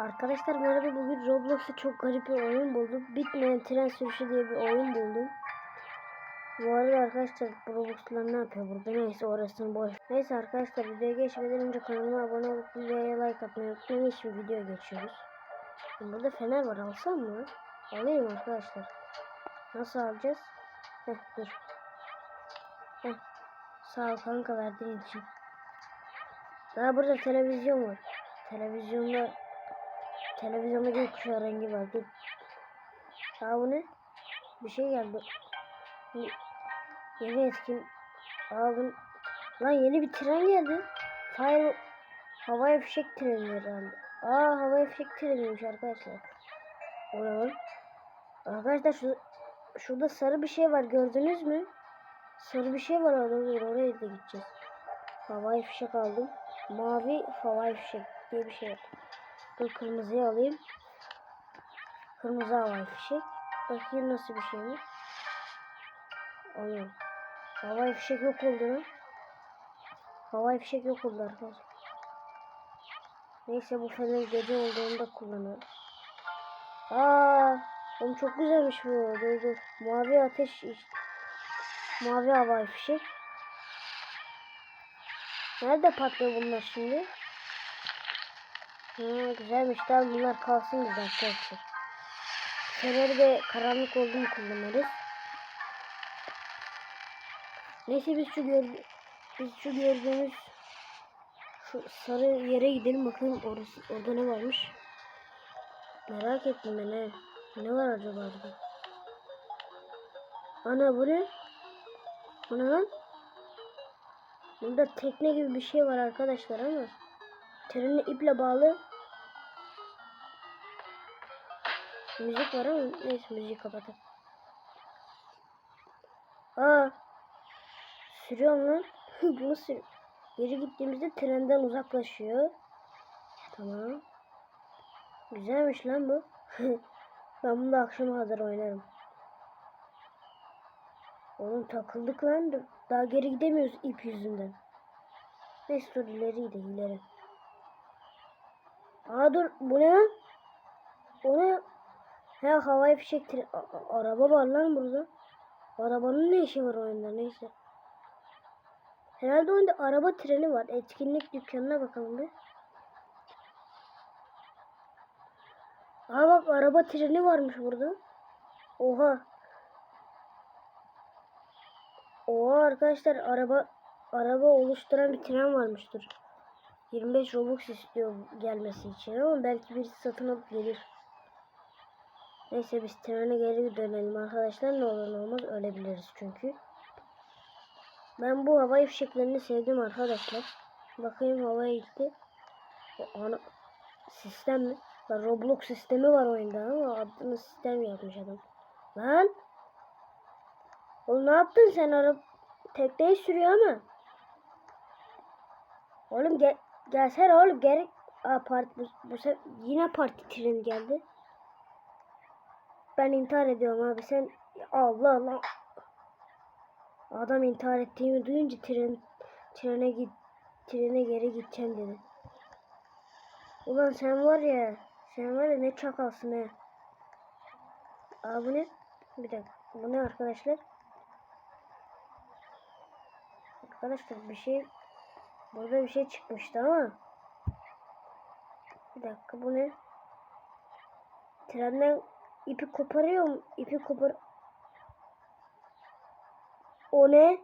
Arkadaşlar merhaba bugün Roblox'ta çok garip bir oyun buldum. Bitmeyen tren sürüşü diye bir oyun buldum. Bu arada arkadaşlar Roblox'lar ne yapıyor burada? Neyse orasını boş. Neyse arkadaşlar videoya geçmeden önce kanalıma abone olup videoya like atmayı unutmayın. Şimdi video geçiyoruz. Burada fener var alsam mı? Alayım arkadaşlar. Nasıl alacağız? Heh dur. Heh. Sağ ol kanka verdiğin için. Daha burada televizyon var. Televizyonda televizyonda gökkuşağı rengi var. Dur. Aa bu ne? Bir şey geldi. Bir- Yeni etkin. Aa bu... Lan yeni bir tren geldi. Fire... Havai fişek treni herhalde. Aa havai fişek treniymiş arkadaşlar. O ne lan? Arkadaşlar şu, şurada sarı bir şey var gördünüz mü? Sarı bir şey var orada. Oraya da gideceğiz. Havai fişek aldım. Mavi havai fişek diye bir şey var. Dur kırmızıyı alayım. Kırmızı havai fişek. Bakayım nasıl bir şey mi? Alıyorum. Havai fişek yok oldu lan. Havai fişek yok oldu arkadaşlar. Neyse bu fener gece olduğunda kullanırız. Aa, oğlum çok güzelmiş bu. Dur dur. Mavi ateş. Mavi havai fişek. Nerede patlıyor bunlar şimdi? Ha, güzelmiş. Tamam bunlar kalsın bizde arkadaşlar. Feneri de karanlık olduğunu kullanırız. Neyse biz şu gör biz şu gördüğümüz şu sarı yere gidelim bakalım orası orada ne varmış. Merak ettim ben he. Ne var acaba orada? Ana bu ne? Bu ne lan? Burada tekne gibi bir şey var arkadaşlar ama trene iple bağlı müzik var ama neyse müziği kapatalım. Aa sürüyorum lan. Bunu sür. Geri gittiğimizde trenden uzaklaşıyor. Tamam. Güzelmiş lan bu. ben bunu da akşama kadar oynarım. Oğlum takıldık lan. Daha geri gidemiyoruz ip yüzünden. Neyse dur ileri gidelim ileri. Aa dur bu ne? O ne? He havai fişek tre- A- a- araba var lan burada. Arabanın ne işi var oyunda neyse. Herhalde oyunda araba treni var. Etkinlik dükkanına bakalım bir. Aa bak araba treni varmış burada. Oha. Oha arkadaşlar araba araba oluşturan bir tren varmıştır. 25 Robux istiyor gelmesi için ama belki birisi satın alıp gelir. Neyse biz trene geri dönelim arkadaşlar. Ne olur ne olmaz ölebiliriz çünkü. Ben bu havai fişeklerini sevdim arkadaşlar. Bakayım havaya gitti. Ana sistem mi? Lan Roblox sistemi var oyunda ama adını sistem yapmış adam. Lan! Oğlum ne yaptın sen araba tekneyi sürüyor ama. Oğlum gel gelsene oğlum geri Aa, part, bu, bu yine parti treni geldi. Ben intihar ediyorum abi sen Allah Allah. Adam intihar ettiğimi duyunca tren trene git trene geri gideceğim dedi. Ulan sen var ya sen var ya ne çakalsın he. Aa bu ne? Bir dakika. Bu ne arkadaşlar? Arkadaşlar bir şey burada bir şey çıkmıştı ama bir dakika bu ne? Trenden ipi koparıyorum. İpi kopar. O ne?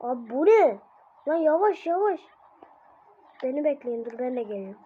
Abi bu ne? Lan yavaş yavaş. Beni bekleyin dur ben de geliyorum.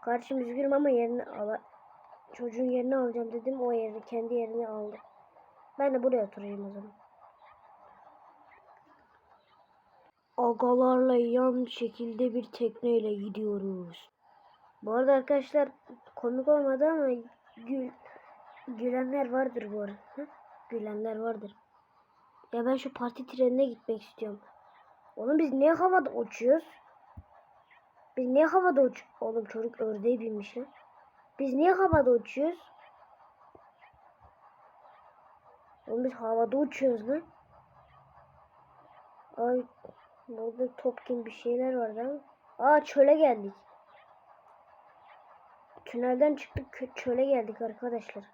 Kardeşim üzgünüm ama yerini ala çocuğun yerini alacağım dedim o yerini kendi yerini aldı. Ben de buraya oturayım o zaman. Agalarla yan şekilde bir tekneyle gidiyoruz. Bu arada arkadaşlar komik olmadı ama gül, gülenler vardır bu arada. Hı? Gülenler vardır. Ya ben şu parti trenine gitmek istiyorum. Oğlum biz niye havada uçuyoruz? Biz niye havada uç... Oğlum çocuk ördeğe binmiş lan. Biz niye havada uçuyoruz? Oğlum biz havada uçuyoruz lan. Ay burada top gibi bir şeyler vardı ama. Aa çöle geldik. Tünelden çıktık çöle geldik arkadaşlar.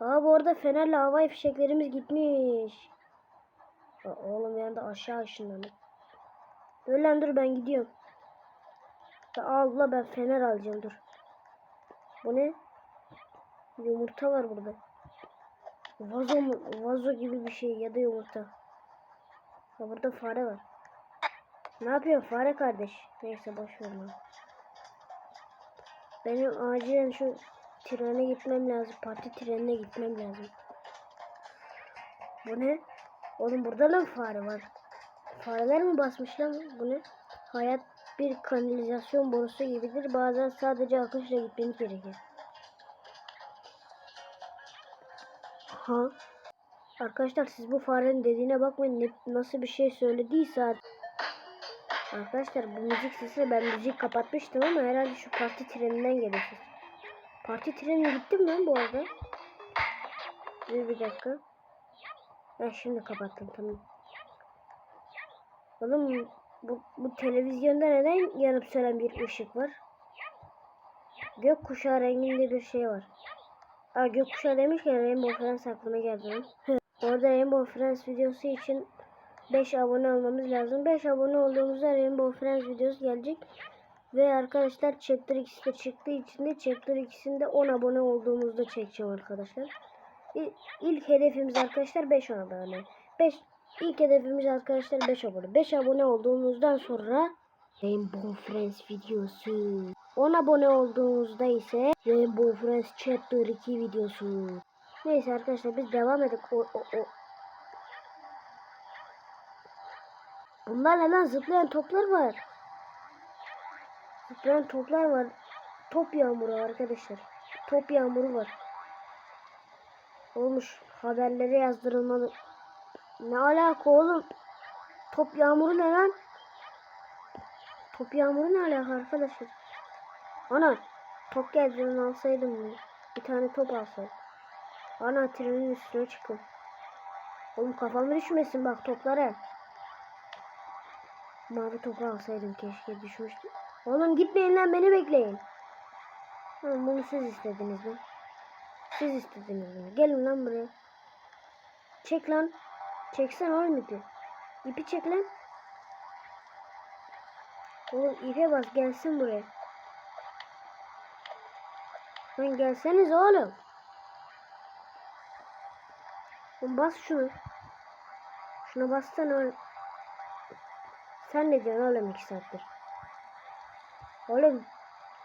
Aa bu arada fenerle havai fişeklerimiz gitmiş. Aa, oğlum anda aşağı ışınlandım. Dur lan dur ben gidiyorum. Ya Allah ben fener alacağım dur. Bu ne? Yumurta var burada. Vazo mu? Vazo gibi bir şey ya da yumurta. Ha burada fare var. Ne yapıyor fare kardeş? Neyse boş ver lan. Benim acilen şu trene gitmem lazım. Parti trenine gitmem lazım. Bu ne? Oğlum burada da mı fare var? Fareler mi basmış lan? Bu ne? Hayat bir kanalizasyon borusu gibidir. Bazen sadece akışla gitmeniz gerekir. Ha? Arkadaşlar siz bu farenin dediğine bakmayın. Ne, nasıl bir şey söylediyse artık. Arkadaşlar bu müzik sesi ben müzik kapatmıştım ama herhalde şu parti treninden geliyor. Parti treni gitti mi lan bu arada? Dur bir dakika. Ben şimdi kapattım tamam. Oğlum bu, bu televizyonda neden yanıp sönen bir ışık var? Gökkuşağı renginde bir şey var. Aa gökkuşağı demişken Rainbow Friends aklıma geldi. Orada Rainbow Friends videosu için 5 abone olmamız lazım. 5 abone olduğumuzda Rainbow Friends videosu gelecek. Ve arkadaşlar Chapter ikisi de çıktığı için de Chapter ikisinde 10 abone olduğumuzda çekeceğim arkadaşlar. İlk hedefimiz arkadaşlar 5 abone. 5 ilk hedefimiz arkadaşlar 5 abone. 5 abone olduğumuzdan sonra Rainbow Friends videosu. 10 abone olduğumuzda ise Rainbow Friends Chapter 2 videosu. Neyse arkadaşlar biz devam edelim. O, o, o. Bunlar neden zıplayan toplar var? Zıplayan toplar var. Top yağmuru arkadaşlar. Top yağmuru var. Olmuş. Haberlere yazdırılmalı. Ne alaka oğlum? Top yağmuru ne lan? Top yağmuru ne alaka arkadaşlar? Ana top geldi ben alsaydım. Bir tane top alsaydım. Ana trenin üstüne çıkın. Oğlum kafam düşmesin bak toplara. Mavi topu alsaydım keşke düşmüştü. Oğlum gitmeyin lan beni bekleyin. Oğlum bunu siz istediniz lan. Siz istediniz bunu. Gelin lan buraya. Çek lan. Çeksen oğlum ipi. İpi çek lan. Oğlum ipe bas gelsin buraya. Lan gelseniz oğlum. Oğlum bas şunu. Şuna bassana oğlum. Sen ne diyorsun oğlum iki saattir? Oğlum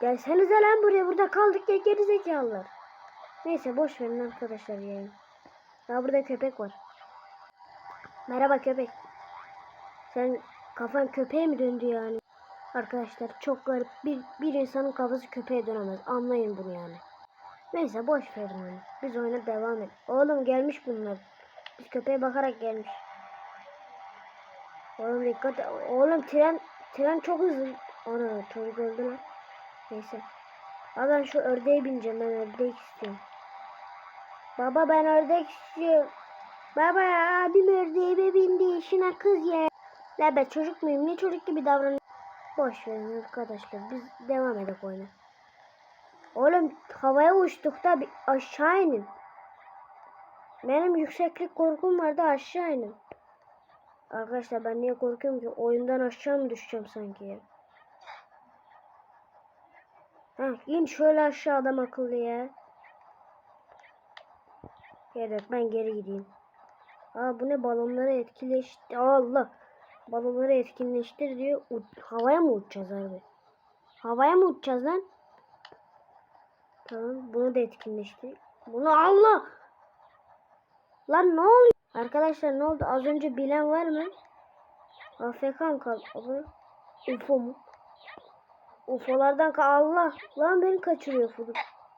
gelsenize lan buraya burada kaldık ya geri zekalılar. Neyse boş verin arkadaşlar ya. Ya burada köpek var. Merhaba köpek. Sen kafan köpeğe mi döndü yani? Arkadaşlar çok garip. Bir, bir insanın kafası köpeğe dönemez. Anlayın bunu yani. Neyse boş verin onu. Biz oyuna devam et. Oğlum gelmiş bunlar. Biz köpeğe bakarak gelmiş. Oğlum dikkat et. Oğlum tren tren çok hızlı. Ana çocuk öldü lan. Neyse. Aa, ben şu ördeğe bineceğim. Ben ördek istiyorum. Baba ben ördek istiyorum. Baba abim ördeğe bindi. Şuna kız ya. La ben çocuk muyum? Ne çocuk gibi davranıyorum? Boş verin arkadaşlar. Biz devam edelim oyuna. Oğlum havaya uçtuk da bir aşağı inin. Benim yükseklik korkum vardı aşağı inin. Arkadaşlar ben niye korkuyorum ki? Oyundan aşağı mı düşeceğim sanki ya? Heh, in şöyle aşağı adam akıllı ya. Evet ben geri gideyim. Aa bu ne balonları etkileşti. Allah. Balonları etkinleştir diyor. U- havaya mı uçacağız abi? Havaya mı uçacağız lan? Tamam bunu da etkinleştir. Bunu Allah. Lan ne oluyor? Arkadaşlar ne oldu? Az önce bilen var mı? AFK mı kaldı? UFO mu? UFO'lardan ka Allah. Lan beni kaçırıyor UFO.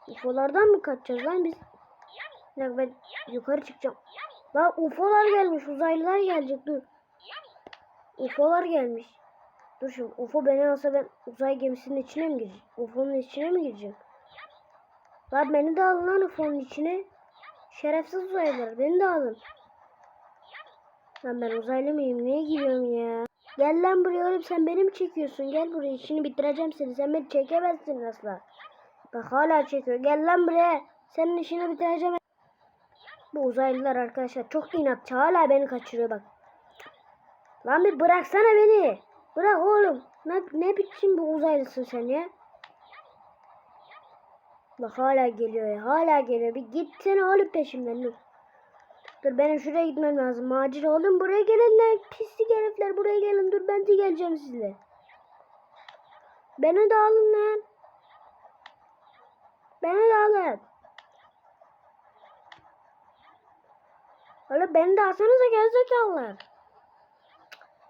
UFO'lardan mı kaçacağız lan biz? Dakika ben yukarı çıkacağım. Lan UFO'lar gelmiş. Uzaylılar gelecek dur. UFO'lar gelmiş. Dur şimdi UFO beni alsa ben uzay gemisinin içine mi gireceğim? UFO'nun içine mi gireceğim? Lan beni de alın lan UFO'nun içine. Şerefsiz uzaylılar beni de alın. Lan ben uzaylı mıyım? Niye giriyorum ya? Gel lan buraya oğlum sen beni mi çekiyorsun? Gel buraya işini bitireceğim seni. Sen beni çekemezsin asla. Bak hala çekiyor. Gel lan buraya. Senin işini bitireceğim. Bu uzaylılar arkadaşlar çok inatçı. Hala beni kaçırıyor bak. Lan bir bıraksana beni. Bırak oğlum. Ne, ne biçim bu uzaylısın sen ya? Bak hala geliyor ya. Hala geliyor. Bir gitsene oğlum peşimden dur. Dur benim şuraya gitmem lazım. Macir oğlum buraya gelin lan. Pislik herifler buraya gelin. Dur ben de geleceğim sizle. Beni de alın lan. Beni de alın. Oğlum beni de alsanıza gerizekalılar.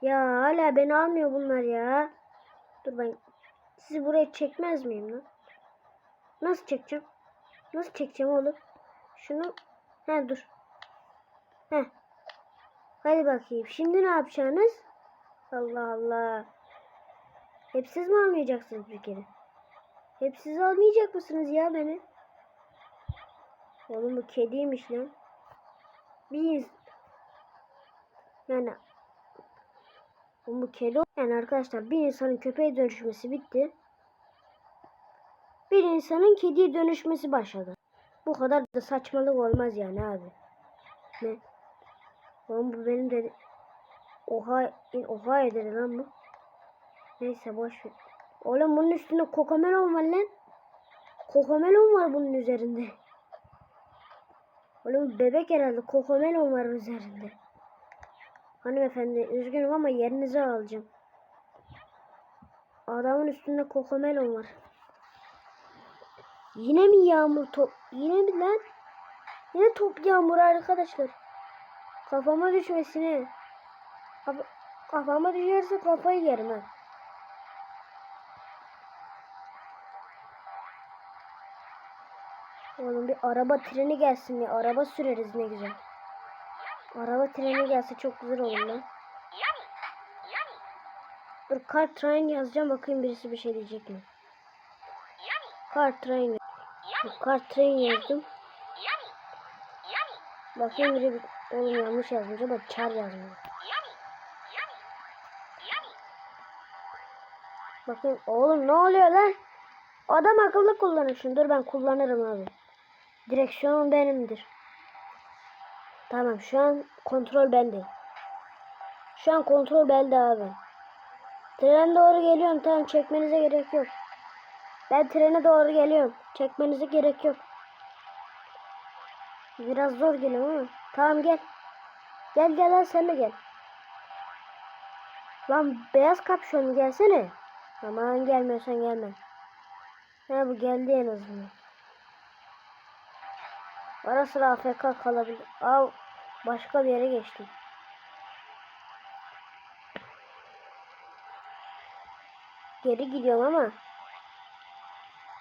Ya hala beni almıyor bunlar ya. Dur ben sizi buraya çekmez miyim lan? Nasıl çekeceğim? Nasıl çekeceğim oğlum? Şunu he dur. He. Hadi bakayım. Şimdi ne yapacaksınız? Allah Allah. Hep siz mi almayacaksınız bir kere? Hep siz almayacak mısınız ya beni? Oğlum bu kediymiş lan. İns- yani bu kedi yani arkadaşlar bir insanın köpeğe dönüşmesi bitti. Bir insanın kediye dönüşmesi başladı. Bu kadar da saçmalık olmaz yani abi. Ne? Oğlum bu benim dedi. Oha, oha eder lan bu. Neyse boş ver. Oğlum bunun üstünde kokamelon var lan. Kokamelon var bunun üzerinde. Oğlum bebek herhalde kokamelon var üzerinde. Hanımefendi üzgünüm ama yerinizi alacağım. Adamın üstünde kokamelon var. Yine mi yağmur top? Yine mi lan? Yine top yağmur arkadaşlar. Kafama düşmesine. Kafa, kafama düşerse kafayı yerim ha. Oğlum bir araba treni gelsin ya. Araba süreriz ne güzel. Araba treni gelse çok güzel olur lan. Dur car train yazacağım bakayım birisi bir şey diyecek mi? Car train. Car train yazdım. Bakayım biri bir... Oğlum yanlış yazmış ama çar yazmış. Bakayım oğlum ne oluyor lan? Adam akıllı kullanır şunu. Dur ben kullanırım abi. Direksiyonum benimdir. Tamam şu an kontrol bende. Şu an kontrol bende abi. Trene doğru geliyorum. Tamam çekmenize gerek yok. Ben trene doğru geliyorum. Çekmenize gerek yok. Biraz zor geliyor ama. Tamam gel. Gel gel lan sen de gel. Lan beyaz kapşon gelsene. Aman gelmiyorsan gelme. Ha bu geldi en azından. Ara sıra AFK kalabilir. Aa başka bir yere geçtim. Geri gidiyorum ama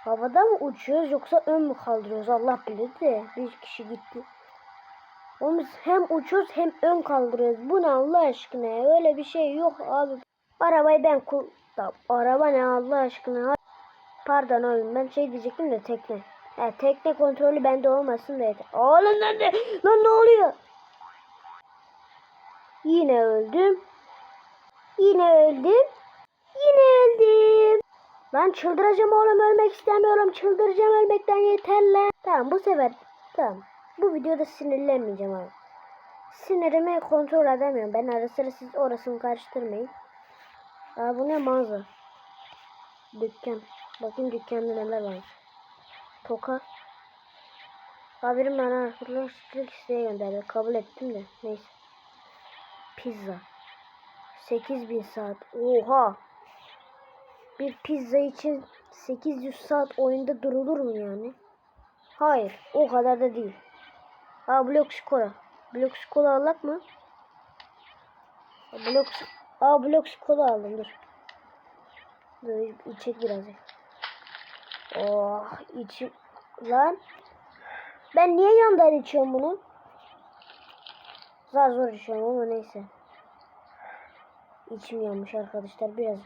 havada mı uçuyoruz yoksa ön mü kaldırıyoruz Allah bilir de bir kişi gitti. Oğlum hem uçuyoruz hem ön kaldırıyoruz. Bu ne Allah aşkına ya? Öyle bir şey yok abi. Arabayı ben kul... Araba ne Allah aşkına? Pardon oğlum ben şey diyecektim de tekne. Ha, tekne kontrolü bende olmasın da yeter. Oğlum lan ne? Lan ne oluyor? Yine öldüm. Yine öldüm. Yine öldüm. Lan çıldıracağım oğlum ölmek istemiyorum. Çıldıracağım ölmekten yeter lan. Tamam bu sefer tamam. Bu videoda sinirlenmeyeceğim abi. Sinirimi kontrol edemiyorum. Ben ara sıra siz orasını karıştırmayın. Aa, bu ne mağaza? Dükkan. Bakın dükkanda neler var. Toka. Haberim bana arkadaşlık isteğe gönderdi. Kabul ettim de. Neyse. Pizza. 8000 saat. Oha. Bir pizza için 800 saat oyunda durulur mu yani? Hayır. O kadar da değil. Aa blok skora. Blok skora alak mı? Blok Aa blok skora aldım dur. Dur içecek birazcık. Oh içim lan. Ben niye yandan içiyorum bunu? Zar zor içiyorum ama neyse. İçim yanmış arkadaşlar biraz.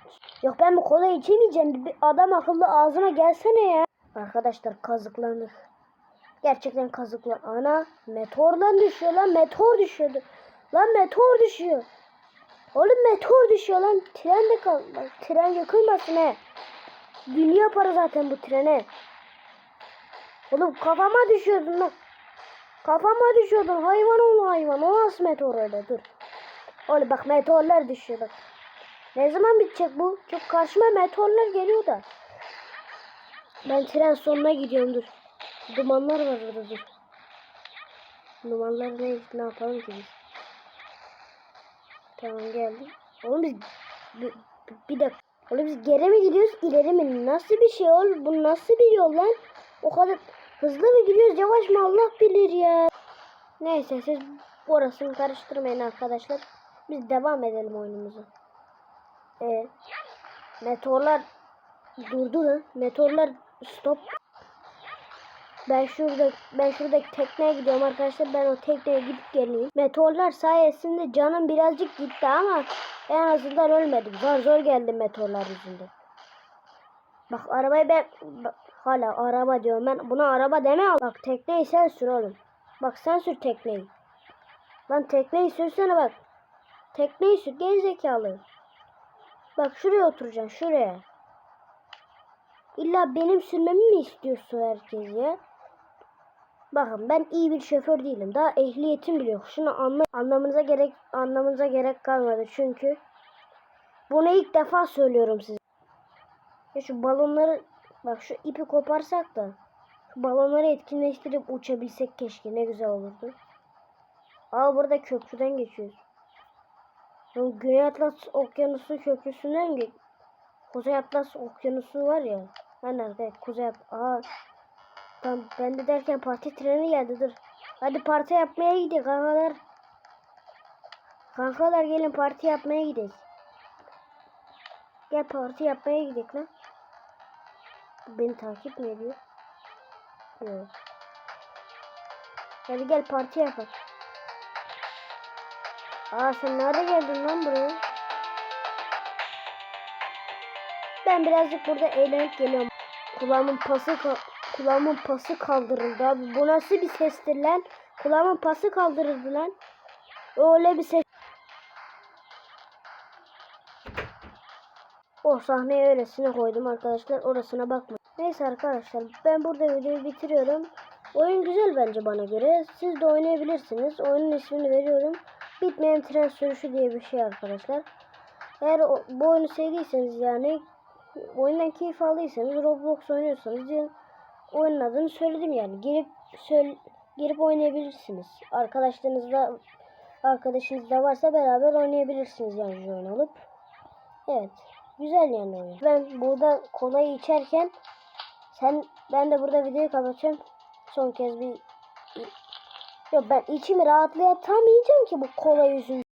Yok ben bu kola içemeyeceğim. Bir adam akıllı ağzıma gelsene ya. Arkadaşlar kazıklandık. Gerçekten kazıklan. Ana meteordan düşüyor lan meteor düşüyordu. Lan meteor düşüyor. Oğlum meteor düşüyor lan. Tren de kal. Bak, tren yıkılmasın he. Dünya para zaten bu trene. Oğlum kafama düşüyordun lan. Kafama düşüyordun. Hayvan ol hayvan. O nasıl meteor öyle? Dur. Oğlum bak meteorlar düşüyor bak. Ne zaman bitecek bu? Çok karşıma meteorlar geliyor da. Ben tren sonuna gidiyorum dur. Dumanlar var orada dur. Dumanlar ne, ne yapalım ki biz? Tamam geldim. Oğlum biz bir, bir dakika. Oğlum biz geri mi gidiyoruz ileri mi? Nasıl bir şey oğlum? Bu nasıl bir yol lan? O kadar hızlı mı gidiyoruz yavaş mı Allah bilir ya. Neyse siz orasını karıştırmayın arkadaşlar. Biz devam edelim oyunumuza. Ee, meteorlar durdu lan. Meteorlar stop. Ben şurada ben şuradaki tekneye gidiyorum arkadaşlar. Ben o tekneye gidip geleyim. Meteorlar sayesinde canım birazcık gitti ama en azından ölmedim. Zor zor geldim meteorlar yüzünden. Bak arabayı ben bak, hala araba diyorum ben. Buna araba deme. Bak tekneyi sen sür oğlum. Bak sen sür tekneyi. Lan tekneyi sürsene bak. Tekneyi sür gerizekalı. Bak şuraya oturacaksın şuraya. İlla benim sürmemi mi istiyorsun herkes ya? Bakın ben iyi bir şoför değilim. Daha ehliyetim bile yok. Şunu anla anlamanıza gerek anlamanıza gerek kalmadı çünkü bunu ilk defa söylüyorum size. Ya şu balonları bak şu ipi koparsak da şu balonları etkinleştirip uçabilsek keşke ne güzel olurdu. Aa burada köprüden geçiyoruz. Güney Atlas Okyanusu köprüsünden mi? Kuzey Atlas Okyanusu var ya. Ha nerede? Kuzey At- Aa. Tam ben de derken parti treni geldi dur. Hadi parti yapmaya gidelim kankalar. Kankalar gelin parti yapmaya gidelim. Gel parti yapmaya gidelim lan. Beni takip mi ediyor? Yok. Hadi gel parti yapalım. Aa sen nerede geldin lan buraya? Ben birazcık burada eğlenip geliyorum. Kulağımın pası kulağımın pası kaldırıldı abi. Bu nasıl bir sestir lan? Kulağımın pası kaldırıldı lan. Öyle bir ses. O sahneyi öylesine koydum arkadaşlar. Orasına bakmayın. Neyse arkadaşlar ben burada videoyu bitiriyorum. Oyun güzel bence bana göre. Siz de oynayabilirsiniz. Oyunun ismini veriyorum. Bitmeyen tren sürüşü diye bir şey arkadaşlar. Eğer o- bu oyunu sevdiyseniz yani oyundan keyif aldıysanız Roblox oynuyorsanız yani oyunun adını söyledim yani. Girip söyle, girip oynayabilirsiniz. Arkadaşlarınızla arkadaşınız da varsa beraber oynayabilirsiniz yani şu oyunu alıp. Evet. Güzel yani oyun. Ben burada kolayı içerken sen ben de burada videoyu kapatacağım. Son kez bir Yok ben içimi rahatlayatamayacağım ki bu kola yüzünden.